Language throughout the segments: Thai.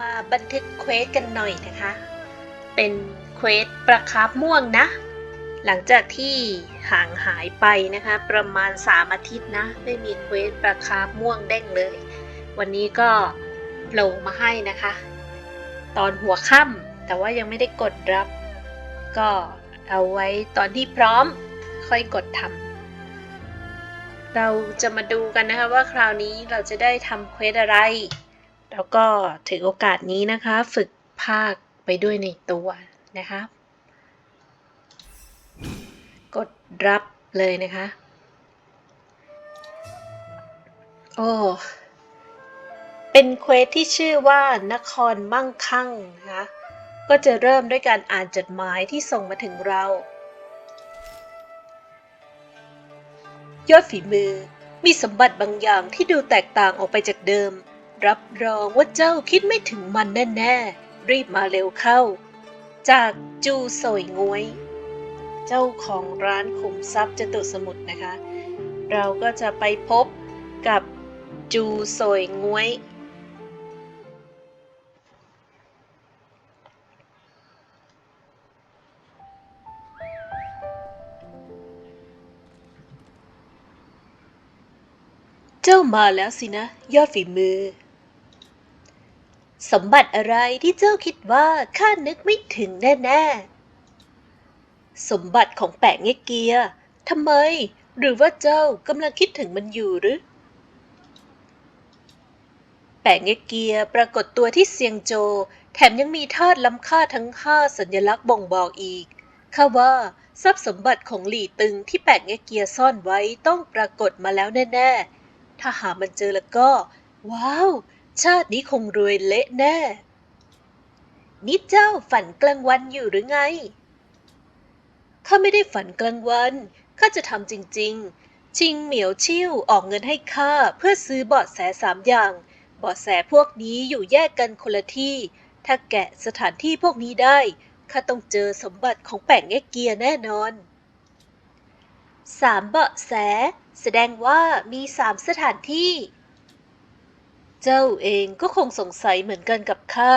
มาบันทึกเควสกันหน่อยนะคะ เป็นเควสประคับม่วงนะ หลังจากที่ห่างหายไปนะคะ ประมาณ 3 อาทิตย์นะ ไม่มีเควสประคับม่วงเด้งเลย วันนี้ก็โผล่มาให้นะคะ ตอนหัวค่ำแต่ว่ายังไม่ได้กดรับ ก็เอาไว้ตอนที่พร้อมค่อยกดทำเราจะมาดูกันนะคะว่าคราวนี้เราจะได้ทำเควสอะไร แล้วก็ถือโอกาสนี้นะคะ ฝึกภาคไปด้วยในตัวนะคะ กดรับเลยนะคะ โอ้เป็นเควสที่ชื่อว่านครมั่งคั่งนะคะก็จะเริ่มด้วยการอ่านจดหมายที่ส่งมาถึงเรา ยอดฝีมือมีสมบัติบางอย่างที่ดูแตกต่างออกไปจากเดิม รับรองว่าเจ้าคิดไม่ถึงมันแน่ๆ รีบมาเร็วเข้า จากจูโสยงวย เจ้าของร้านขุมทรัพย์จตุสมุทรนะคะ เราก็จะไปพบกับจูโสยงวย เจ้ามาแล้วสินะ ยอดฝีมือ สมบัติอะไรที่เจ้าคิดว่าข้านึกไม่ถึงแน่ๆ สมบัติของแปะเงเกียทำไม หรือว่าเจ้ากำลังคิดถึงมันอยู่หรือ แปะเงเกียปรากฏตัวที่เซียงโจ แถมยังมีธาตุล้ำค่าทั้งห้าสัญลักษณ์บ่งบอกอีกข้าว่าทรัพย์สมบัติของหลี่ตึงที่แปะเงเกียซ่อนไว้ต้องปรากฏมาแล้วแน่ๆ ถ้าหามันเจอแล้วก็ ว้าว ชาตินี้คงรวยเละแน่ นี่เจ้าฝันกลางวันอยู่หรือไง ข้าไม่ได้ฝันกลางวัน ข้าจะทำจริง ๆ ชิงเหมียวชิ่วออกเงินให้ข้าเพื่อซื้อเบาะแสสามอย่าง เบาะแสพวกนี้อยู่แยกกันคนละที่ ถ้าแกะสถานที่พวกนี้ได้ ข้าต้องเจอสมบัติของแป่งเงเกียแน่นอนสามเบาะแส แสดงว่ามีสามสถานที่ เจ้าเองก็คงสงสัยเหมือนกันกับข้า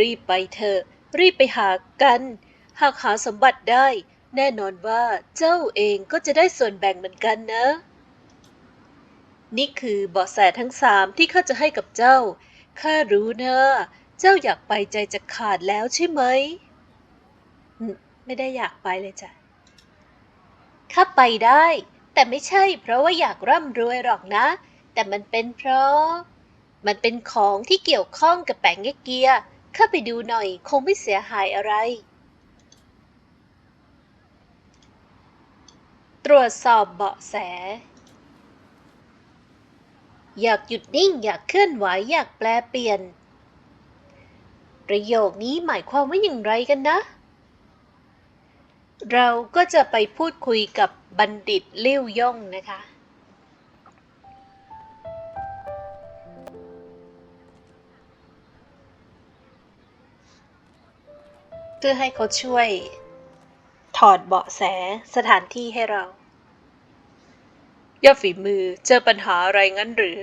รีบไปเถอะ รีบไปหากัน หากหาสมบัติได้ แน่นอนว่าเจ้าเองก็จะได้ส่วนแบ่งเหมือนกันนะ นี่คือเบาะแสทั้งสามที่ข้าจะให้กับเจ้า ข้ารู้นะ เจ้าอยากไปใจจะขาดแล้วใช่ไหมอืมไม่ได้อยากไปเลยจ้ะ ข้าไปได้ แต่ไม่ใช่เพราะว่าอยากร่ำรวยหรอกนะ แต่มันเป็นเพราะ มันเป็นของที่เกี่ยวข้องกับแปงเกียเข้าไปดูหน่อยคงไม่เสียหายอะไร ตรวจสอบเบาะแส อยากหยุดนิ่งอยากเคลื่อนไหวอยากแปลเปลี่ยน ประโยคนี้หมายความว่าอย่างไรกันนะ เราก็จะไปพูดคุยกับบัณฑิตเลี้ยวย่องนะคะ เพื่อให้เขาช่วย ถอดเบาะแสสถานที่ให้เรายอดฝีมือเจอปัญหาอะไรงั้นหรือ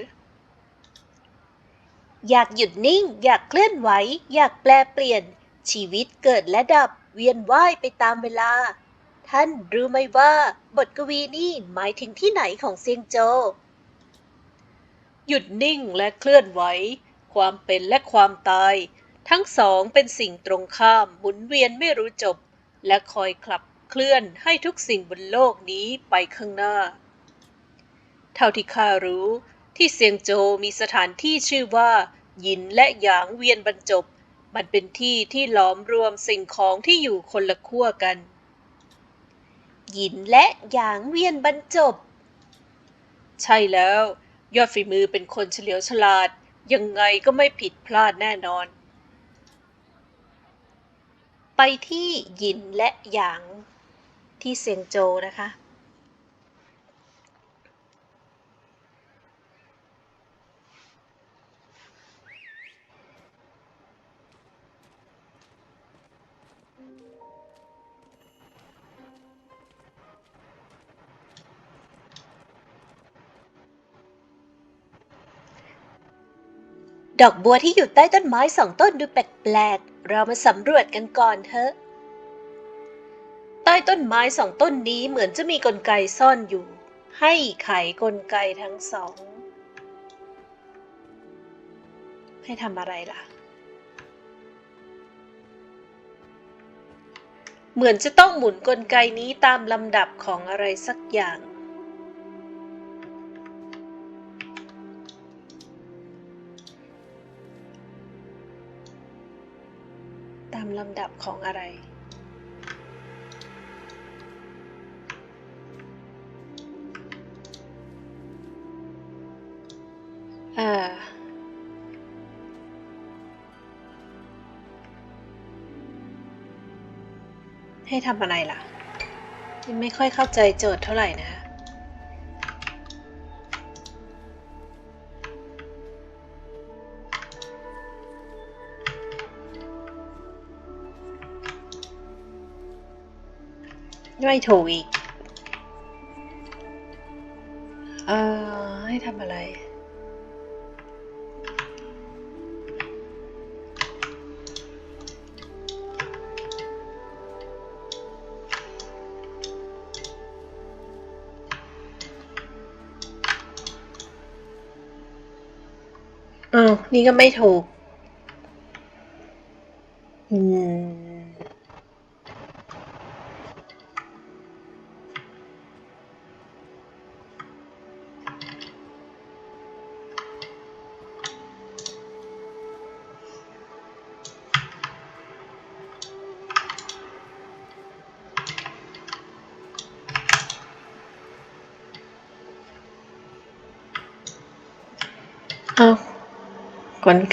อยากหยุดนิ่ง อยากเคลื่อนไหว อยากแปลเปลี่ยน ชีวิตเกิดและดับเวียนว่ายไปตามเวลา ท่านรู้ไหมว่า บทกวีนี่หมายถึงที่ไหนของเซียงโจ หยุดนิ่งและเคลื่อนไหว ความเป็นและความตาย ทั้งสองเป็นสิ่งตรงข้ามหมุนเวียนไม่รู้จบ และคอยขับเคลื่อนให้ทุกสิ่งบนโลกนี้ไปข้างหน้า เท่าที่ข้ารู้ที่เซียงโจมีสถานที่ชื่อว่า หยินและหยางเวียนบรรจบ มันเป็นที่ที่หลอมรวมสิ่งของที่อยู่คนละขั้วกัน หยินและหยางเวียนบรรจบ ใช่แล้ว ยอดฝีมือเป็นคนเฉลียวฉลาด ยังไงก็ไม่ผิดพลาดแน่นอน ไปที่หยินและหยางที่เซียงโจวนะคะ ดอกบัวที่อยู่ใต้ต้นไม้สองต้นดูแปลกๆ เรามาสำรวจกันก่อนเถอะ ใต้ต้นไม้สองต้นนี้เหมือนจะมีกลไกซ่อนอยู่ ให้ไขกลไกทั้งสอง ให้ทำอะไรล่ะ เหมือนจะต้องหมุนกลไกนี้ตามลำดับของอะไรสักอย่างามลำดับของอะไรอ่าให้ทำอะไรล่ะ ยังไม่ค่อยเข้าใจโจทย์เท่าไหร่นะ ไม่ถูกอีก เอ่อ ให้ทำอะไร อ้าว นี่ก็ไม่ถูก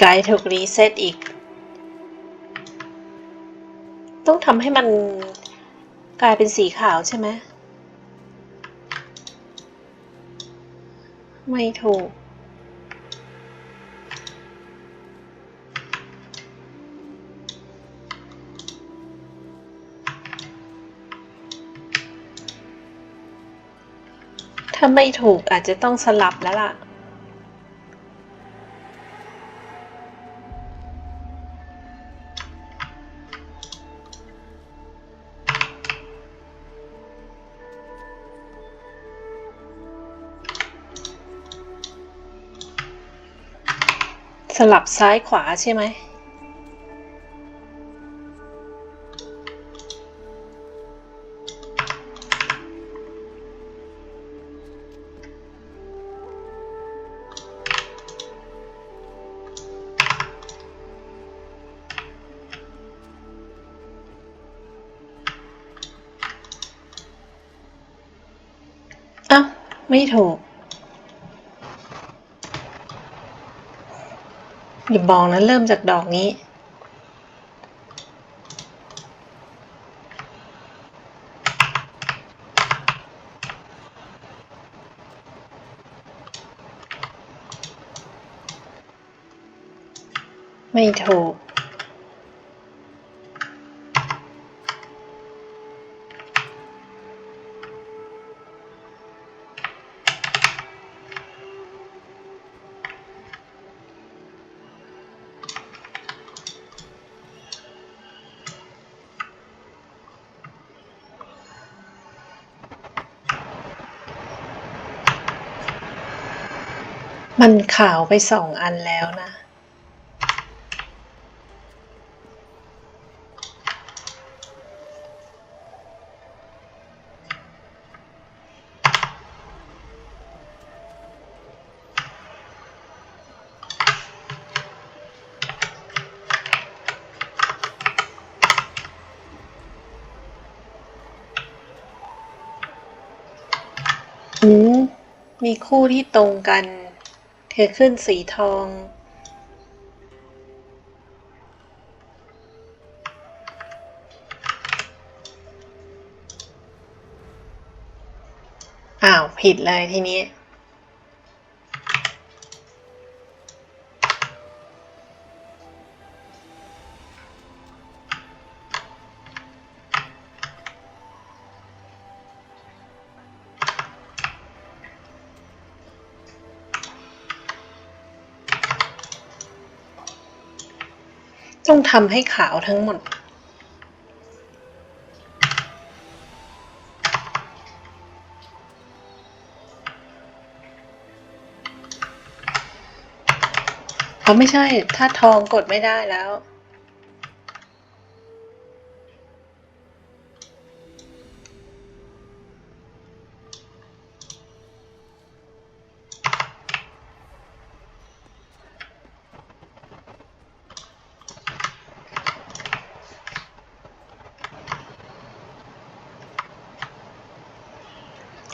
ไกถูกรีเซ็ตอีก ต้องทำให้มันกลายเป็นสีขาวใช่ไหม ไม่ถูก ถ้าไม่ถูกอาจจะต้องสลับแล้วล่ะ ลับซ้ายขวาใช่ไหม อ้าว ไม่ถูก อย่าบอกนะเริ่มจากดอกนี้ ไม่ถูก มันขาวไปสองอันแล้วนะ อืม มีคู่ที่ตรงกัน เธอขึ้นสีทอง อ้าว ผิดเลยทีนี้ ต้องทำให้ขาวทั้งหมด เขาไม่ใช่ ถ้าทองกดไม่ได้แล้ว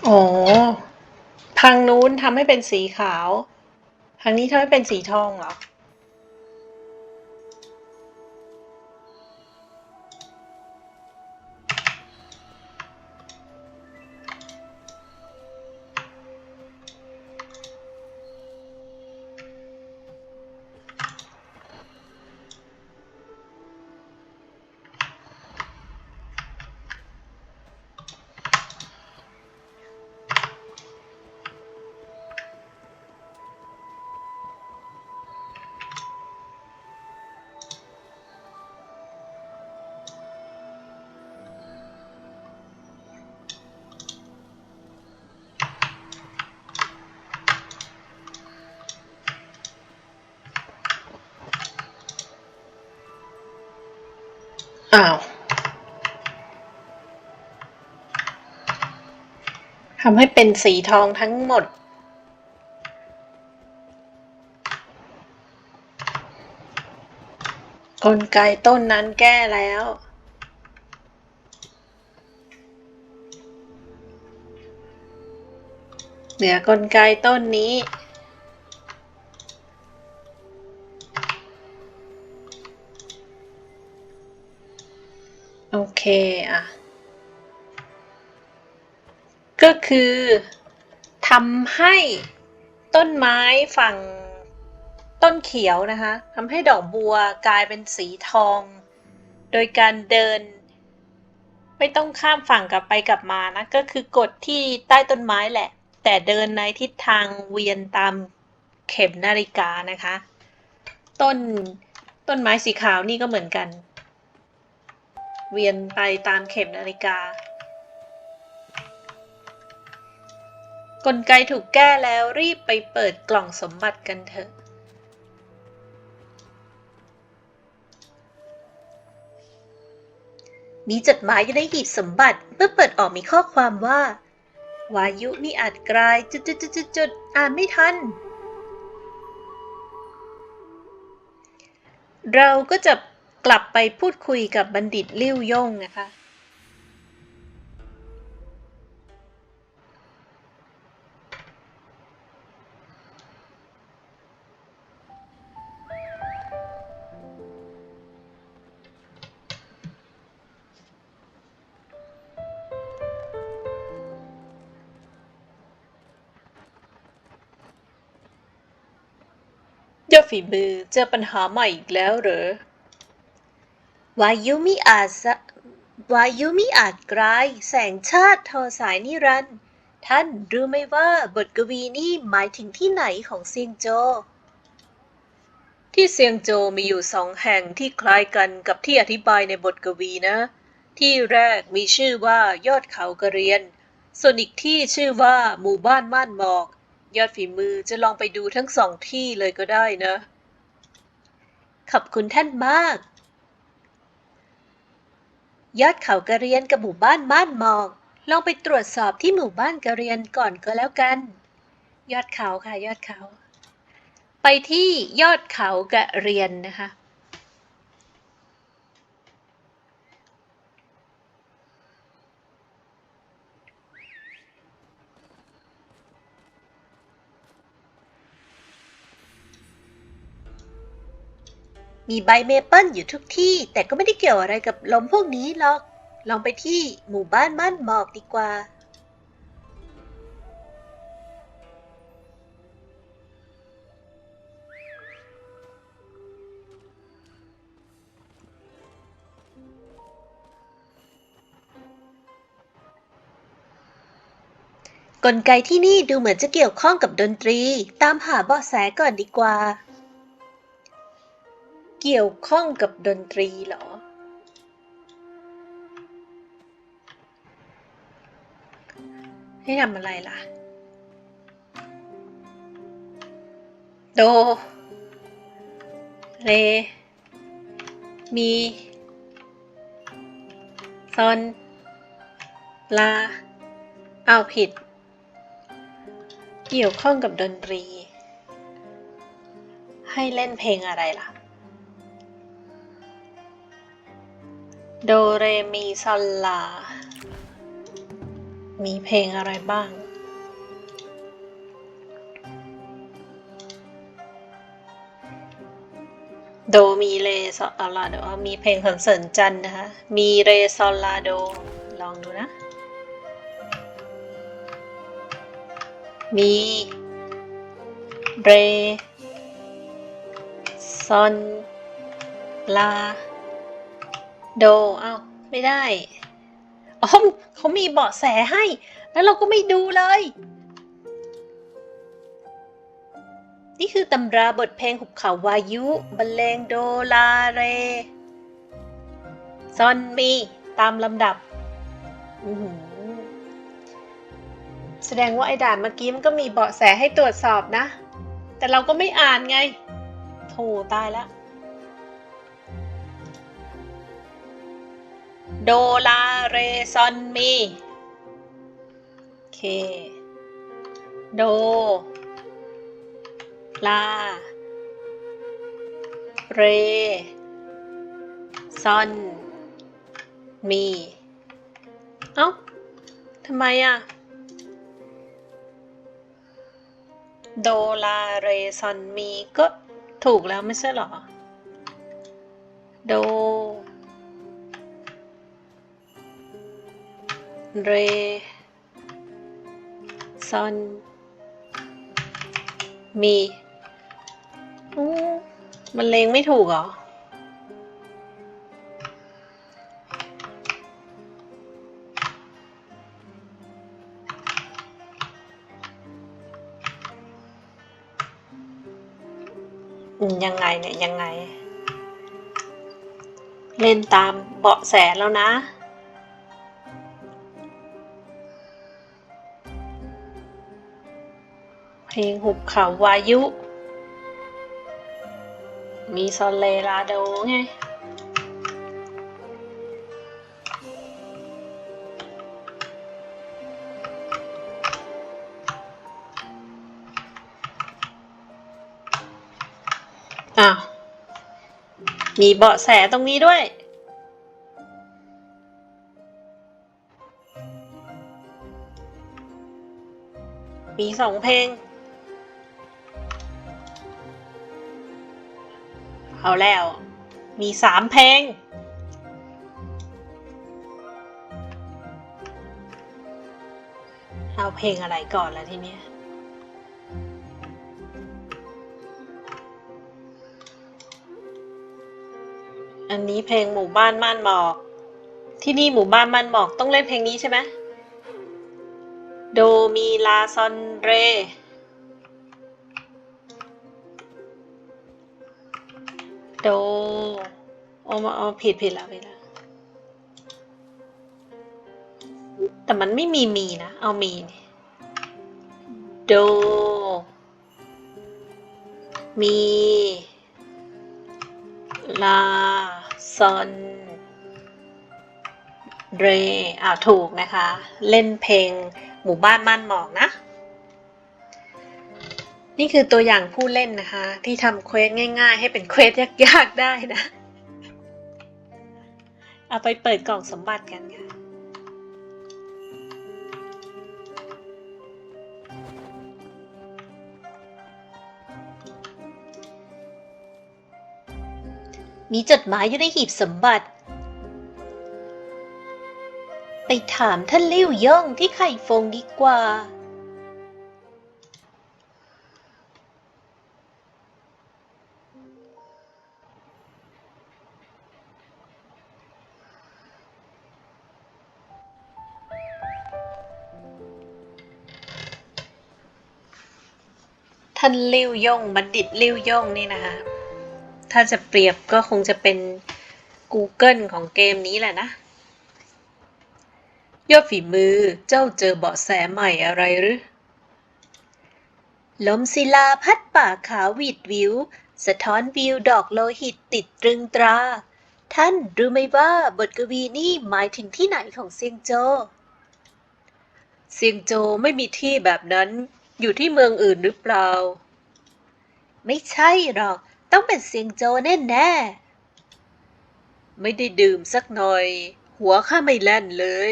อ๋อ ทางนู้นทำให้เป็นสีขาว ทางนี้ทำให้เป็นสีทองเหรอ อ้าวทำให้เป็นสีทองทั้งหมด กลไกต้นนั้นแก้แล้ว เหลือกลไกต้นนี้ เคอะ ก็คือทำให้ต้นไม้ฝั่งต้นเขียวนะคะทำให้ดอกบัวกลายเป็นสีทอง โดยการเดิน ไม่ต้องข้ามฝั่งกลับไปกลับมานะ ก็คือกดที่ใต้ต้นไม้แหละ แต่เดินในทิศทางเวียนตามเข็มนาฬิกานะคะ ต้นต้นไม้สีขาวนี่ก็เหมือนกัน เวียนไปตามเข็มนาฬิกา กลไกถูกแก้แล้วรีบไปเปิดกล่องสมบัติกันเถอะ มีจดหมายอยู่ในหีบสมบัติ เมื่อเปิดออกมีข้อความว่า วายุนี่อาจกลายจุดจุดจุดจุดจุดอ่านไม่ทันเราก็จะ กลับไปพูดคุยกับบัณฑิตลิ่วย่งนะคะ ยอดฝีมือเจอปัญหาใหม่อีกแล้วเหรอ วายุมิอาจสวายุมิอาจกลายแสงชาติทอสายนิรันดร์ท่านรู้ไหมว่าบทกวีนี่หมายถึงที่ไหนของเซียงโจ ที่เซียงโจมีอยู่สองแห่งที่คล้ายกันกับที่อธิบายในบทกวีนะ ที่แรกมีชื่อว่ายอดเขากระเรียน ส่วนอีกที่ชื่อว่าหมู่บ้านม่านหมอก ยอดฝีมือจะลองไปดูทั้งสองที่เลยก็ได้นะ ขอบคุณท่านมาก ยอดเขากระเรียนกับหมู่บ้านม่านหมอก ลองไปตรวจสอบที่หมู่บ้านกระเรียนก่อนก็แล้วกัน ยอดเขาค่ะยอดเขา ไปที่ยอดเขากระเรียนนะคะ มีใบเมเปิลอยู่ทุกที่ แต่ก็ไม่ได้เกี่ยวอะไรกับลมพวกนี้หรอก ลองไปที่หมู่บ้านม่านหมอกดีกว่า กลไกที่นี่ดูเหมือนจะเกี่ยวข้องกับดนตรี ตามหาเบาะแสก่อนดีกว่า เกี่ยวข้องกับดนตรีเหรอ ให้ทำอะไรล่ะ โดเรมี ซอน ลา เอาผิด เกี่ยวข้องกับดนตรี ให้เล่นเพลงอะไรล่ะ โดเรมีซอลลา มีเพลงอะไรบ้าง โดมีเรซอลลาโดมีเพลงคอนเสิร์ตจันนะคะ มีเรซอลลาโด ลองดูนะ มีเรซอนลา โดเอาไม่ได้อ๋อเขามีเบาะแสให้ แล้วเราก็ไม่ดูเลย นี่คือตำราบทเพลงหุบเขาวายุบรรเลงโดลาเรซอนมีตามลำดับ แสดงว่าไอ้ด่านเมื่อกี้มันก็มีเบาะแสให้ตรวจสอบนะ แต่เราก็ไม่อ่านไงโถตายแล้ว โดลาเรซอนมีโอเค โด ลา เร ซอน มี เอ้าทำไมอะ โดลาเรซอนมีก็ถูกแล้วไม่ใช่หรอ โด เร ซอน มีอู้มันเลงไม่ถูกเหรอ ยังไงเนี่ย ยังไง เล่นตามเบาะแสแล้วนะ เพลงหุบเขาวายุ มีซอนเลลาโดไงอ้าว มีเบาะแสตรงนี้ด้วย มีสองเพลง เอาแล้ว มีสามเพลง เอาเพลงอะไรก่อนล่ะทีเนี้ยอันนี้เพลงหมู่บ้านม่านหมอก ที่นี่หมู่บ้านม่านหมอกต้องเล่นเพลงนี้ใช่ไหมโดมีลาซอนเร โดเอามาเอาผิดผิดแล้วผิดแล้วแต่มันไม่มีมีนะ เอามีโด มี ลา ซอนเรอ่าถูกนะคะ เล่นเพลงหมู่บ้านม่านหมอกนะ นี่คือตัวอย่างผู้เล่นนะคะ ที่ทำเควสง่าย ๆ ให้เป็นเควสยากๆได้นะ เอาไปเปิดกล่องสมบัติกันค่ะ มีจดหมายอยู่ในหีบสมบัติ ไปถามท่านลิ่วย่องที่ไข่ฟงดีกว่า ท่านลิ่วย่งบัณฑิตลิ่วย่งนี่นะคะ ถ้าจะเปรียบก็คงจะเป็น Google ของเกมนี้แหละนะยอดฝีมือเจ้าเจอเบาะแสใหม่อะไรหรือลมศิลาพัดป่าขาววีดวิว สะท้อนวิวดอกโลหิตติดตรึงตรา ท่านรู้ไหมว่าบทกวีนี่หมายถึงที่ไหนของเซียงโจ เซียงโจไม่มีที่แบบนั้น อยู่ที่เมืองอื่นหรือเปล่า ไม่ใช่หรอก ต้องเป็นเซียงโจแน่แน่ไม่ได้ดื่มสักหน่อย หัวข้าไม่แล่นเลย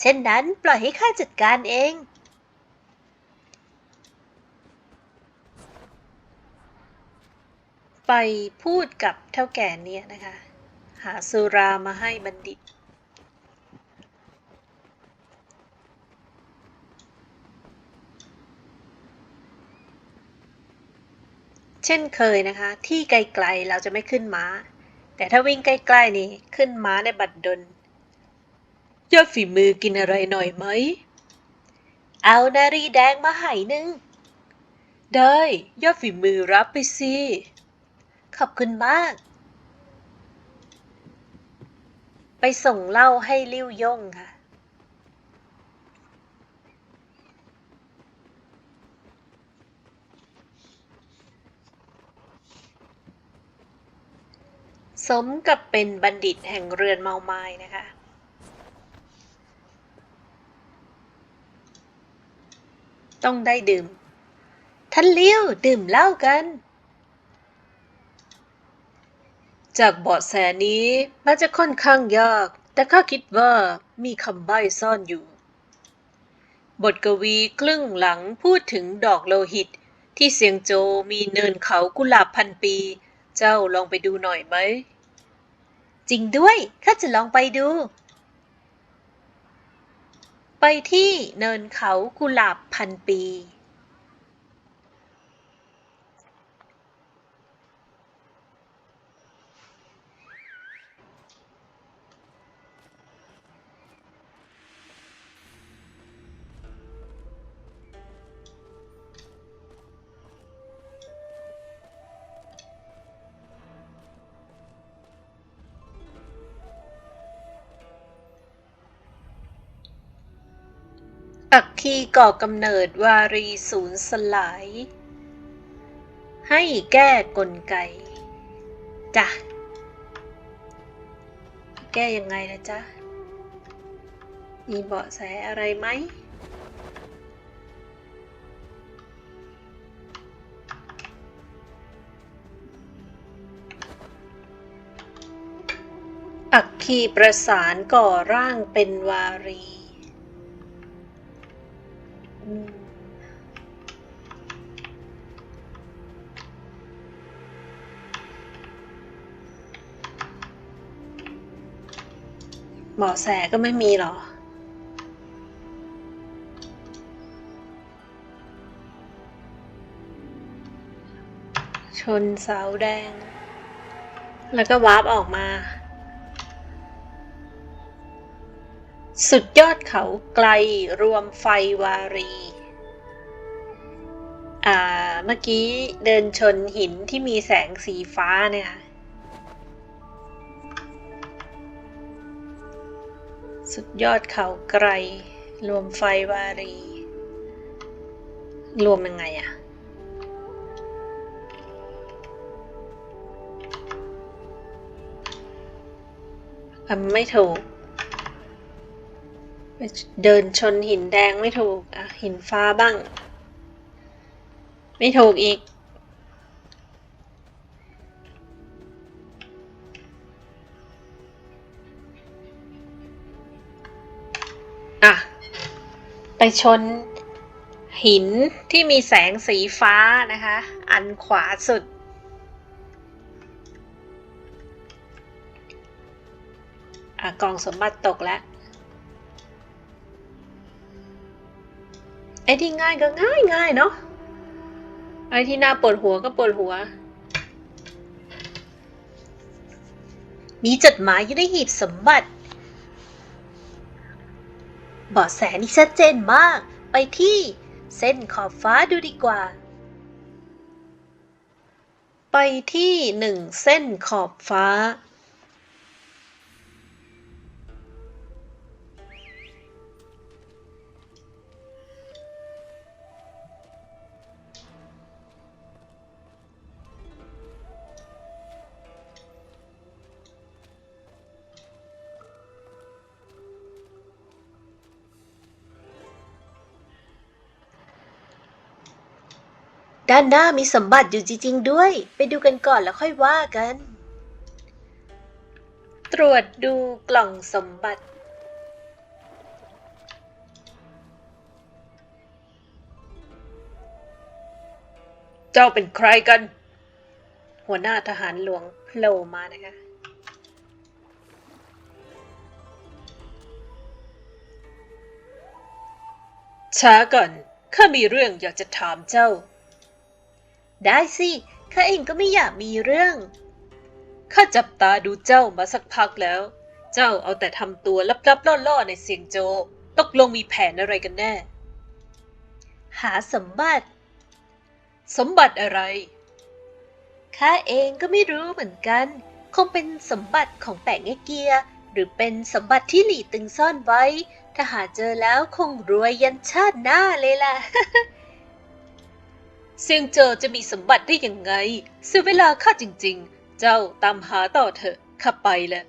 เช่นนั้นปล่อยให้ข้าจัดการเอง ไปพูดกับเท่าแก่เนี่ยนะคะ หาสุรามาให้บัณฑิต เช่นเคยนะคะ ที่ไกลๆเราจะไม่ขึ้นม้า แต่ถ้าวิ่งใกล้ๆนี่ขึ้นม้าในบัดดลยอดฝีมือกินอะไรหน่อยไหม เอานารีแดงมาให้หนึ่ง ได้ยอดฝีมือรับไปสิ ขอบคุณมาก ไปส่งเหล้าให้ลิ้วย่งค่ะ สมกับเป็นบัณฑิตแห่งเรือนเมาไม้นะคะต้องได้ดื่ม ท่านเลี้ยวดื่มเหล้ากัน จากเบาะแสนี้มันจะค่อนข้างยาก แต่ข้าคิดว่ามีคำใบ้ซ่อนอยู่ บทกวีครึ่งหลังพูดถึงดอกโลหิต ที่เซียงโจมีเนินเขากุหลาบพันปี เจ้าลองไปดูหน่อยไหม จริงด้วย ข้าจะลองไปดู ไปที่เนินเขากุหลาบพันปี อักคีก่อกำเนิดวารีศูนย์สลาย ให้แก้กลไกจ้ะแก้ยังไงนะจ๊ะ มีเบาะแสอะไรไหมอักคีประสานก่อร่างเป็นวารี เบาะแสก็ไม่มีหรอ ชนเสาแดง แล้วก็วาร์ปออกมา สุดยอดเขาไกลรวมไฟวารี อ่า เมื่อกี้เดินชนหินที่มีแสงสีฟ้าเนี่ยสุดยอดเขาไกล รวมไฟวารี รวมยังไงอะอะไม่ถูก เดินชนหินแดงไม่ถูก อะ หินฟ้าบ้าง ไม่ถูกอีก อะ ไปชนหินที่มีแสงสีฟ้านะคะ อันขวาสุด อะ กองสมบัติตกแล้ว ไอ้ที่ง่ายก็ง่ายง่ายเนาะ ไอ้ที่น่าปวดหัวก็ปวดหัว มีจดหมายอยู่ในหีบสมบัติเบาะแสนี่ชัดเจนมาก ไปที่เส้นขอบฟ้าดูดีกว่า ไปที่หนึ่งเส้นขอบฟ้า ด้านหน้ามีสมบัติอยู่จริงๆด้วย ไปดูกันก่อนแล้วค่อยว่ากัน ตรวจดูกล่องสมบัติ เจ้าเป็นใครกัน หัวหน้าทหารหลวงโผล่มานะคะช้าก่อน ข้ามีเรื่องอยากจะถามเจ้า ได้สิข้าเองก็ไม่อยากมีเรื่อง ข้าจับตาดูเจ้ามาสักพักแล้ว เจ้าเอาแต่ทำตัวลับๆล่อๆในเสียงโจตกลงมีแผนอะไรกันแน่ หาสมบัติ สมบัติอะไร ข้าเองก็ไม่รู้เหมือนกัน คงเป็นสมบัติของแปะเงเกีย หรือเป็นสมบัติที่หลี่ตึงซ่อนไว้ ถ้าหาเจอแล้วคงรวยยันชาติหน้าเลยล่ะ เซียงเจอจะมีสมบัติได้ยังไง เสียเวลาข้าจริงๆ เจ้าตามหาต่อเถอะข้าไปแหละ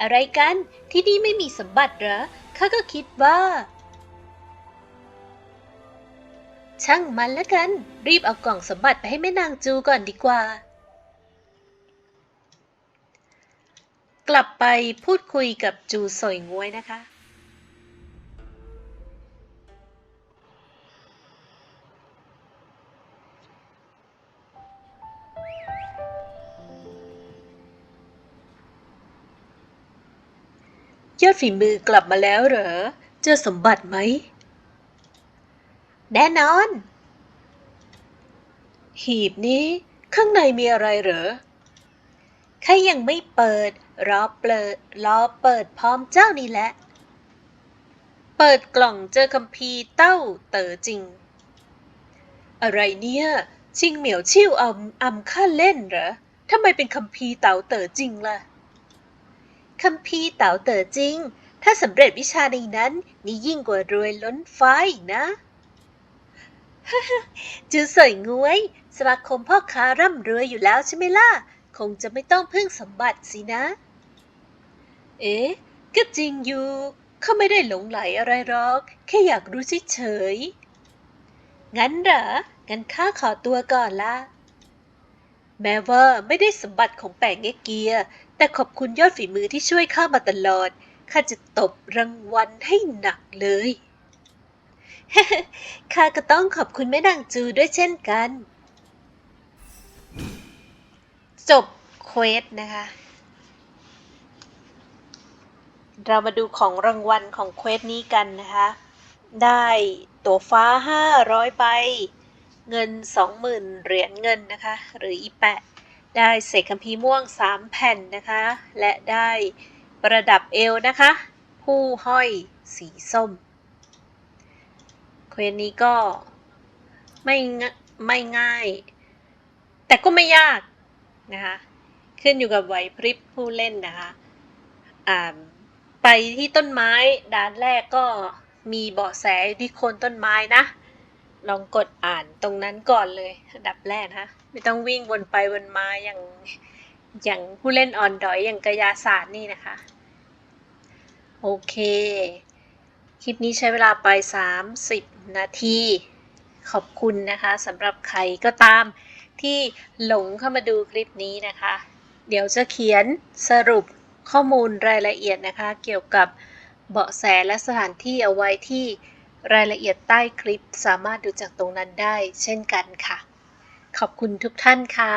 อะไรกันที่นี่ไม่มีสมบัติเหรอข้าก็คิดว่า ช่างมันแล้วกัน รีบเอากล่องสมบัติไปให้แม่นางจูก่อนดีกว่า กลับไปพูดคุยกับจูสอยงวยนะคะ ฝีมือกลับมาแล้วเหรอ เจอสมบัติไหม แน่นอน หีบนี้ข้างในมีอะไรเหรอข้ายังไม่เปิด รอเปิด รอเปิดพร้อมเจ้านี่แหละ เปิดกล่องเจอคัมภีร์เต้าเต๋อจริง อะไรเนี่ย ชิงเหมียวชิ่วเอาอำข้าเล่นเหรอทำไมเป็นคัมภีร์เต๋าเต๋อจริงล่ะ คัมภีร์เต๋าเต๋อจริง ถ้าสำเร็จวิชาในนั้น นี่ยิ่งกว่ารวยล้นฟ้าอีกนะจือสวยงวย สมาคมพ่อค้าร่ำรวยอยู่แล้วใช่ไหมล่ะ คงจะไม่ต้องพึ่งสมบัติสินะ เอ๊ะ ก็จริงอยู่ เขาไม่ได้หลงไหลอะไรหรอก แค่อยากรู้เฉยๆงั้นเหรอ งั้นข้าขอตัวก่อนละแม้ว่าไม่ได้สมบัติของแปงเงเกีย แต่ขอบคุณยอดฝีมือที่ช่วยข้ามาตลอด ข้าจะตบรางวัลให้หนักเลย ข้าก็ต้องขอบคุณแม่นางจูด้วยเช่นกัน จบเควสนะคะ เรามาดูของรางวัลของเควสนี้กันนะคะ ได้ตั๋วฟ้า 500ใบ เงิน 20,000 เหรียญเงินนะคะ หรืออีแปะ ได้เศษคัมภีร์ม่วง 3 แผ่นนะคะ และได้ประดับเอวนะคะ ผู้ห้อยสีส้ม เควสนี้ก็ไม่งะไม่ง่าย แต่ก็ไม่ยากนะคะ ขึ้นอยู่กับไหวพริบผู้เล่นนะคะไปที่ต้นไม้ด้านแรกก็มีเบาะแสที่โคนต้นไม้นะ ลองกดอ่านตรงนั้นก่อนเลยอันดับแรกนะคะไม่ต้องวิ่งวนไปวนมาอย่างอย่างผู้เล่นอ่อนดอยอย่างกายาศาสตร์นี่นะคะ โอเค คลิปนี้ใช้เวลาไป 30 นาที ขอบคุณนะคะสำหรับใครก็ตามที่หลงเข้ามาดูคลิปนี้นะคะ เดี๋ยวจะเขียนสรุปข้อมูลรายละเอียดนะคะ เกี่ยวกับเบาะแสและสถานที่เอาไว้ที่ รายละเอียดใต้คลิปสามารถดูจากตรงนั้นได้เช่นกันค่ะ ขอบคุณทุกท่านค่ะ